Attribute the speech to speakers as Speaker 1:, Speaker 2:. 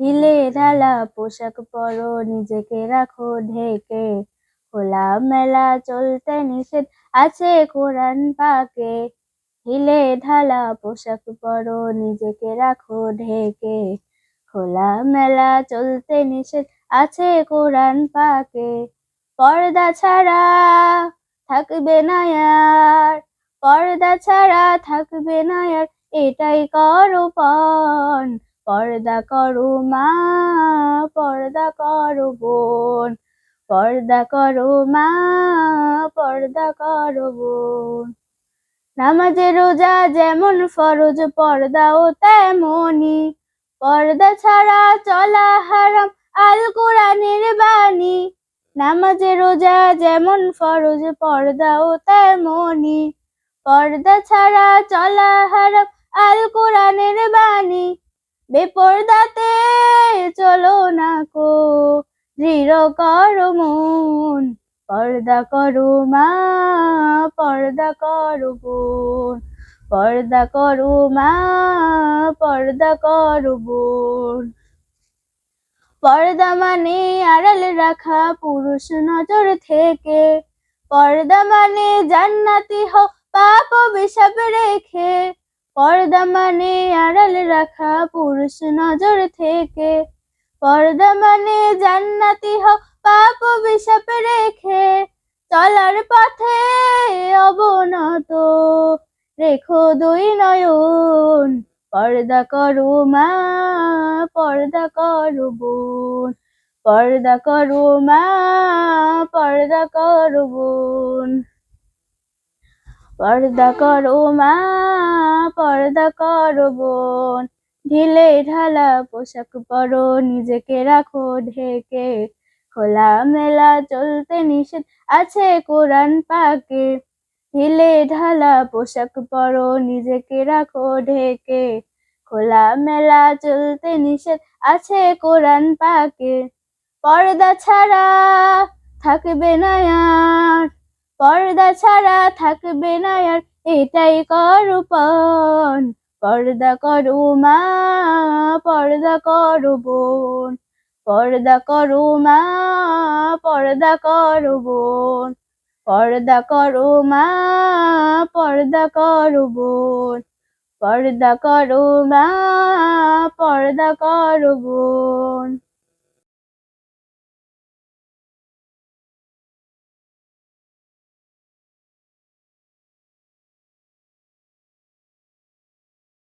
Speaker 1: ঢিলে ঢালা পোশাক পরো, নিজেকে রাখো ঢেকে। খোলা মেলা চলতে নিষেধ আছে কোরআন পাকে। হিলে ঢালা পোশাক পরো, নিজেকে রাখো ঢেকে। খোলা মেলা চলতে নিষেধ আছে কোরআন পাকে। পর্দা ছাড়া থাকবে না আর, পর্দা ছাড়া থাকবে না আর, এটাই করো পণ। পর্দা করো মা, পর্দা করো বোন, পর্দা করো মা, পর্দা করো বোন। নামাজে রোজা যেমন ফরজ, পর্দাও তেমনি। পর্দা ছাড়া চলা হারাম, আল কোরআনের বাণী। নামাজে রোজা যেমন ফরজ, পর্দাও তেমনি। পর্দা ছাড়া চলা হারাম, আল কোরআনের বাণী। বেপর্দাতে চলো না কো, দৃঢ় কর মন, পর্দা করো মা, পর্দা করো বোন, পর্দা করো মা, পর্দা করো বোন। পর্দা মানে আড়াল রাখা, পুরুষ নজর থেকে। পর্দা মানে জান্নাতি হো পাপ বিষাপ রেখে। পর্দা মানে আড়াল রাখা পুরুষ নজর থেকে। পর্দা মানে জান্নাতি হো পাপ বিষাপ রেখে। চলার পথে অবনত, রেখো দুই নয়ন। পর্দা করো মা, পর্দা করো বোন। পর্দা করো মা, পর্দা করো বোন। পর্দা করো মা, পর্দা করো বোন। ঢিলে ঢালা পোশাক পরো, নিজেকে রাখো ঢেকে। খোলা মেলা চলতে নিষেধ আছে কোরআন পাকে। ঢিলে ঢালা পোশাক পরো, নিজেকে রাখো ঢেকে। খোলা মেলা চলতে নিষেধ আছে কোরআন পাকে। পর্দা ছাড়া থাকবে না আর। পর্দা ছাড়া থাকবে না আর, এটাই করো পণ পর্দা করু মা পর্দা করু বোন পর্দা করু মা পর্দা করু বোন পর্দা করু মা পর্দা করু বোন পর্দা করু মা পর্দা করু বোন